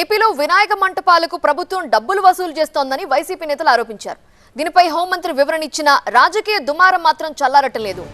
ఏపీలో వినాయక మంటపాలకు ప్రభుత్వం డబ్బులు వసూలు చేస్తోందని వైసీపీ నేతలు ఆరోపించారు. దీనిపై హోంమంత్రి వివరణ ఇచ్చిన రాజకీయ దుమారం మాత్రం చల్లారటం లేదు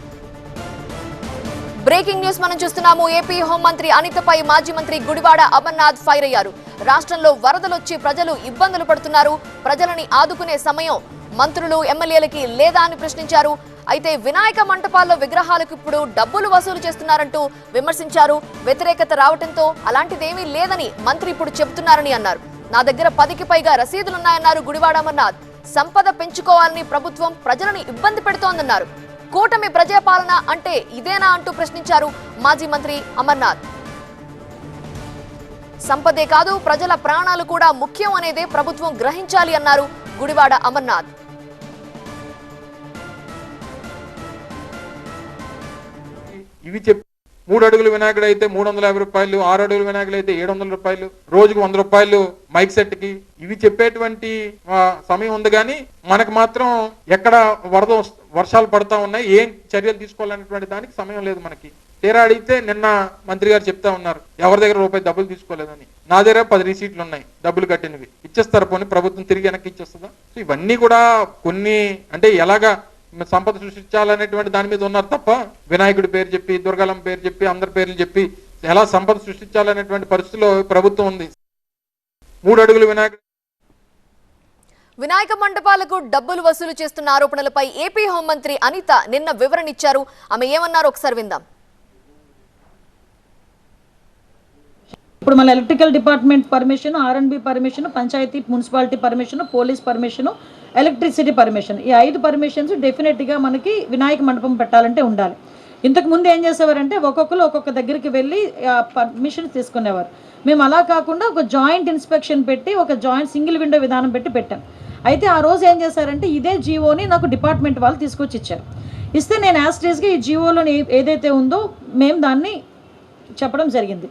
బ్రేకింగ్ న్యూస్ మనం చూస్తున్నాము. ఏపీ హోంమంత్రి అనితపై మాజీ మంత్రి గుడివాడ అమర్నాథ్ ఫైర్ అయ్యారు. రాష్ట్రంలో వరదలొచ్చి ప్రజలు ఇబ్బందులు పడుతున్నారు. ప్రజలని ఆదుకునే సమయం మంత్రులు ఎమ్మెల్యేలకి లేదా అని ప్రశ్నించారు. అయితే వినాయక మంటపాల్లో విగ్రహాలకు ఇప్పుడు డబ్బులు వసూలు చేస్తున్నారంటూ విమర్శించారు. వ్యతిరేకత రావడంతో అలాంటిదేమీ లేదని మంత్రి ఇప్పుడు చెబుతున్నారని అన్నారు. నా దగ్గర పదికి పైగా రసీదులున్నాయన్నారు గుడివాడ అమర్నాథ్. సంపద పెంచుకోవాలని ప్రభుత్వం ప్రజలను ఇబ్బంది పెడుతోందన్నారు. కూటమి ప్రజాపాలన అంటే ఇదేనా అంటూ ప్రశ్నించారు మాజీ మంత్రి అమర్నాథ్. సంపదే కాదు ప్రజల ప్రాణాలు కూడా ముఖ్యం అనేదే ప్రభుత్వం గ్రహించాలి అన్నారు గుడివాడ అమర్నాథ్. ఇవి చెప్పి మూడు అడుగుల వినాయకుడు అయితే మూడు వందల యాభై రూపాయలు ఆరు అడుగుల వినాయకుడు అయితే ఏడు వందల రూపాయలు రోజుకు వంద రూపాయలు మైక్ సెట్కి ఇవి చెప్పేటువంటి సమయం ఉంది కానీ మనకు మాత్రం ఎక్కడ వరద వస్- వర్షాలు పడతా ఉన్నాయి ఏం చర్యలు తీసుకోవాలనేటువంటి దానికి సమయం లేదు మనకి. తీరా అడిగితే నిన్న మంత్రి గారు చెప్తా ఉన్నారు ఎవరి దగ్గర రూపాయి డబ్బులు తీసుకోలేదని. నా దగ్గర పది రిసీట్లు ఉన్నాయి డబ్బులు కట్టినవి. ఇచ్చేస్తారు పోనీ ప్రభుత్వం తిరిగి వెనక్కి ఇచ్చేస్తుందా? సో ఇవన్నీ కూడా కొన్ని అంటే ఎలాగా సంపద సృష్టించాలనేటువంటి దాని మీద ఉన్నారు తప్ప వినాయకుడి పేరు చెప్పి దుర్గలం పేరు చెప్పి అందరి పేర్లు చెప్పి ఎలా సంపద సృష్టించాలనేటువంటి పరిస్థితిలో ప్రభుత్వం ఉంది. మూడు అడుగులు వినాయకుడు వినాయక మండపాలకు డబ్బులు వసూలు చేస్తున్న ఆరోపణలపై ఏపీ హోంమంత్రి అనిత నిన్న వివరణ ఇచ్చారు. ఆమె ఏమన్నారు ఒకసారి విందాం. ఇప్పుడు మన electrical department permission R N B permission panchayat municipality permission police permission electricity permission. ఈ ఐదు పర్మిషన్స్ డెఫినెట్గా మనకి వినాయక మండపం పెట్టాలంటే ఉండాలి. ఇంతకుముందు ఏం చేసేవారంటే ఒక్కొక్కరు ఒక్కొక్క దగ్గరికి వెళ్ళి పర్మిషన్ తీసుకునేవారు. మేము అలా కాకుండా ఒక జాయింట్ ఇన్స్పెక్షన్ పెట్టి ఒక జాయింట్ సింగిల్ విండో విధానం పెట్టి పెట్టాం. అయితే ఆ రోజు ఏం చేశారంటే ఇదే జీవోని నాకు డిపార్ట్మెంట్ వాళ్ళు తీసుకొచ్చి ఇచ్చారు. ఇస్తే నేను యాస్టేజ్గా ఈ జీవోలోని ఏదైతే ఉందో మేము దాన్ని చెప్పడం జరిగింది.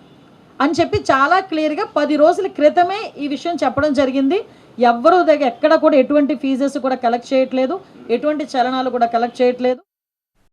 అని చెప్పి చాలా క్లియర్గా పది రోజుల క్రితమే ఈ విషయం చెప్పడం జరిగింది. ఎవ్వరూ దగ్గర ఎక్కడ కూడా ఎటువంటి ఫీజెస్ కూడా కలెక్ట్ చేయట్లేదు. ఎటువంటి చలనాలు కూడా కలెక్ట్ చేయట్లేదు.